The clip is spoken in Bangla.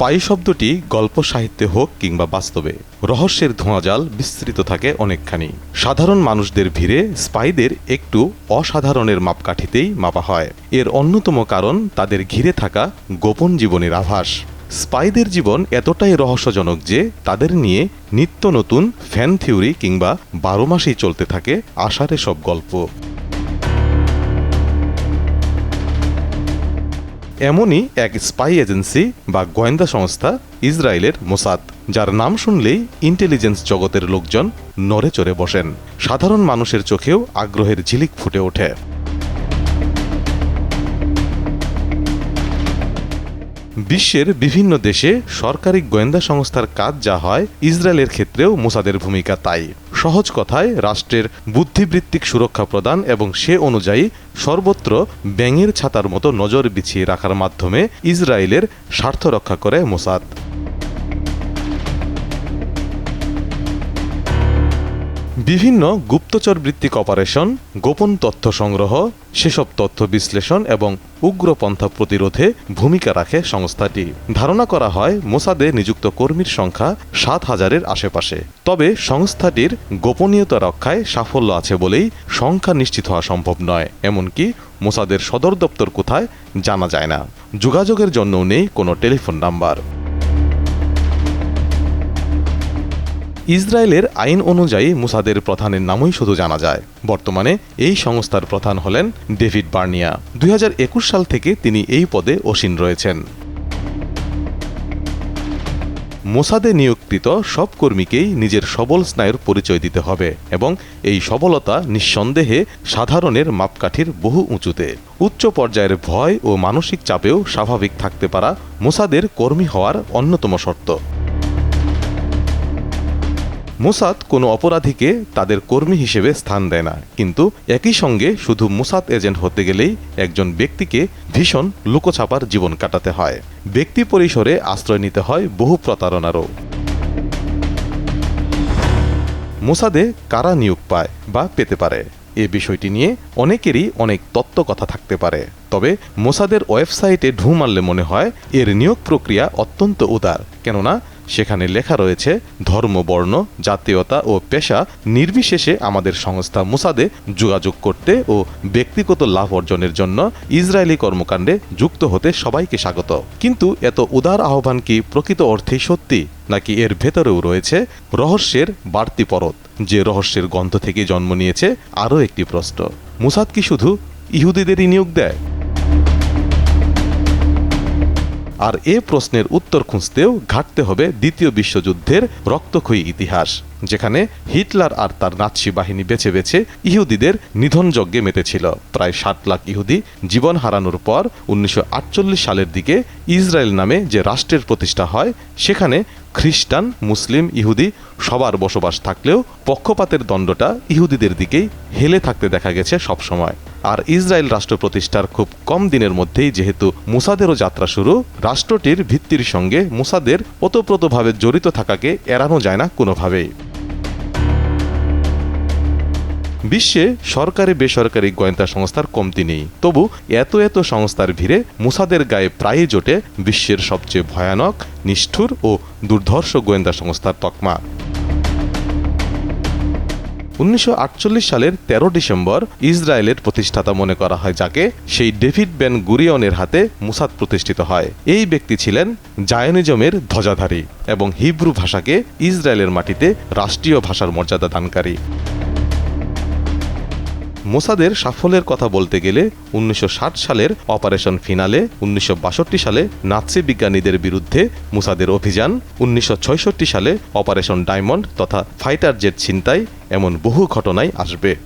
স্পাই শব্দটি গল্প সাহিত্যে হোক কিংবা বাস্তবে, রহস্যের ধোঁয়াজাল বিস্তৃত থাকে অনেকখানি। সাধারণ মানুষদের ভিড়ে স্পাইদের একটু অসাধারণের মাপকাঠিতেই মাপা হয়। এর অন্যতম কারণ তাদের ঘিরে থাকা গোপন জীবনের আভাস। স্পাইদের জীবন এতটাই রহস্যজনক যে তাদের নিয়ে নিত্য নতুন ফ্যান থিওরি কিংবা বারো মাসেই চলতে থাকে আশার সব গল্প। এমনই এক স্পাই এজেন্সি বা গোয়েন্দা সংস্থা ইসরায়েলের মোসাদ, যার নাম শুনলেই ইন্টেলিজেন্স জগতের লোকজন নড়ে চড়ে বসেন। সাধারণ মানুষের চোখেও আগ্রহের ঝিলিক ফুটে ওঠে। বিশ্বের বিভিন্ন দেশে সরকারি গোয়েন্দা সংস্থার কাজ যা হয়, ইসরায়েলের ক্ষেত্রেও মোসাদের ভূমিকা তাই। সহজ কথায়, রাষ্ট্রের বুদ্ধিবৃত্তিক সুরক্ষা প্রদান এবং সে অনুযায়ী সর্বত্র ব্যাঙের ছাতার মতো নজর বিছিয়ে রাখার মাধ্যমে ইসরায়েলের স্বার্থ রক্ষা করে মোসাদ। বিভিন্ন গুপ্তচরবৃত্তিক অপারেশন, গোপন তথ্য সংগ্রহ সেসব তথ্য বিশ্লেষণ এবং উগ্রপন্থা প্রতিরোধে ভূমিকা রাখে সংস্থাটি। ধারণা করা হয়, মোসাদে নিযুক্ত কর্মীর সংখ্যা সাত হাজারের আশেপাশে। তবে সংস্থাটির গোপনীয়তা রক্ষায় সাফল্য আছে বলেই সংখ্যা নিশ্চিত হওয়া সম্ভব নয়। এমনকি মোসাদের সদর দপ্তর কোথায় জানা যায় না। যোগাযোগের জন্যও নেই কোনো টেলিফোন নাম্বার। ইসরায়েলের আইন অনুযায়ী মুসাদের প্রধানের নামই শুধু জানা যায়। বর্তমানে এই সংস্থার প্রধান হলেন ডেভিড বার্নিয়া। দুই হাজার একুশ সাল থেকে তিনি এই পদে অসীন রয়েছেন। মোসাদে নিয়োগকৃত সব কর্মীকেই নিজের সবল স্নায়ুর পরিচয় দিতে হবে এবং এই সবলতা নিঃসন্দেহে সাধারণের মাপকাঠির বহু উঁচুতে। উচ্চ পর্যায়ের ভয় ও মানসিক চাপেও স্বাভাবিক থাকতে পারা মোসাদের কর্মী হওয়ার অন্যতম শর্ত। মোসাদ কোনো অপরাধীকে তাদের কর্মী হিসেবে স্থান দেয় না। কিন্তু একই সঙ্গে শুধু মোসাদ এজেন্ট হতে গেলেই একজন ব্যক্তিকে ভীষণ লুকোছাপার জীবন কাটাতে হয়। ব্যক্তি পরিসরে আশ্রয় নিতে হয় বহু প্রতারণারও। মোসাদে কারা নিয়োগ পায় বা পেতে পারে? এ বিষয়টি নিয়ে অনেকেরই অনেক তত্ত্ব কথা থাকতে পারে। তবে মোসাদের ওয়েবসাইটে ঢু মারলে মনে হয় এর নিয়োগ প্রক্রিয়া অত্যন্ত উদার। কেননা সেখানে লেখা রয়েছে, ধর্ম, বর্ণ, জাতীয়তা ও পেশা নির্বিশেষে আমাদের সংস্থা মুসাদে যোগাযোগ করতে ও ব্যক্তিগত লাভ অর্জনের জন্য ইসরায়েলি কর্মকাণ্ডে যুক্ত হতে সবাইকে স্বাগত। কিন্তু এত উদার আহ্বান কি প্রকৃত অর্থেই সত্যি, নাকি এর ভেতরেও রয়েছে রহস্যের বাড়তি পরত, যে রহস্যের গন্ধ থেকে জন্ম নিয়েছে আরও একটি প্রশ্ন? মুসাদ কি শুধু ইহুদিদেরই নিয়োগ দেয়? আর এ প্রশ্নের উত্তর খুঁজতেও ঘাটতে হবে দ্বিতীয় বিশ্বযুদ্ধের রক্তক্ষয়ী ইতিহাস, যেখানে হিটলার আর তার নাৎসি বাহিনী বেছে বেছে ইহুদিদের নিধনযজ্ঞে মেতেছিল। প্রায় ষাট লাখ ইহুদি জীবন হারানোর পর উনিশশো আটচল্লিশ সালের দিকে ইসরায়েল নামে যে রাষ্ট্রের প্রতিষ্ঠা হয়, সেখানে খ্রিস্টান, মুসলিম, ইহুদি সবার বসবাস থাকলেও পক্ষপাতের দণ্ডটা ইহুদিদের দিকেই হেলে থাকতে দেখা গেছে সবসময়। আর ইসরায়েল রাষ্ট্র প্রতিষ্ঠার খুব কম দিনের মধ্যেই যেহেতু মুসাদেরও যাত্রা শুরু, রাষ্ট্রটির ভিত্তির সঙ্গে মুসাদের ওতপ্রোতভাবে জড়িত থাকাকে এড়ানো যায় না কোনোভাবেই। বিশ্বে সরকারি বেসরকারি গোয়েন্দা সংস্থার কমতি নেই। তবু এত এত সংস্থার ভিড়ে মুসাদের গায়ে প্রায়ই জোটে বিশ্বের সবচেয়ে ভয়ানক, নিষ্ঠুর ও দুর্ধর্ষ গোয়েন্দা সংস্থার তকমা। উনিশশো আটচল্লিশ সালের ১৩ ডিসেম্বর ইসরায়েলের প্রতিষ্ঠাতা মনে করা হয় যাকে, সেই ডেভিড বেন গুরিয়নের হাতে মুসাদ প্রতিষ্ঠিত হয়। এই ব্যক্তি ছিলেন জায়নিজমের ধ্বজাধারী এবং হিব্রু ভাষাকে ইসরায়েলের মাটিতে রাষ্ট্রীয় ভাষার মর্যাদা দানকারী। মোসাদের সাফল্যের কথা বলতে গেলে উনিশশো ষাট সালের অপারেশন ফিনালে, উনিশশো বাষট্টি সালে নাৎসি বিজ্ঞানীদের বিরুদ্ধে মোসাদের অভিযান, উনিশশো সালে অপারেশন ডায়মন্ড তথা ফাইটার জেট ছিনতাই এমন বহু ঘটনায় আসবে।